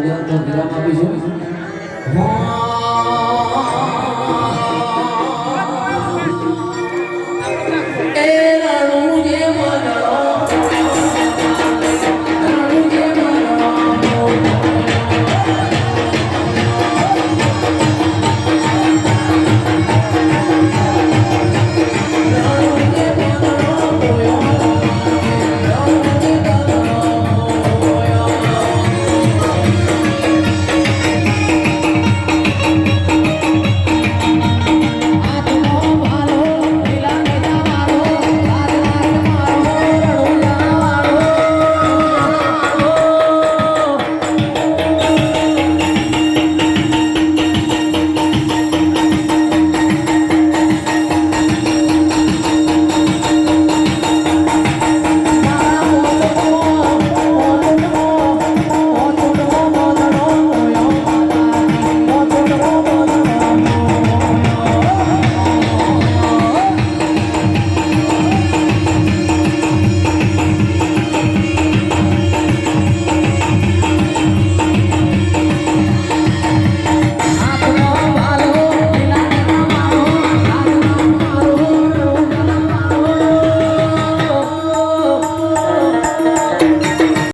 પૂજાનો વિરામ આપીશું એ રણું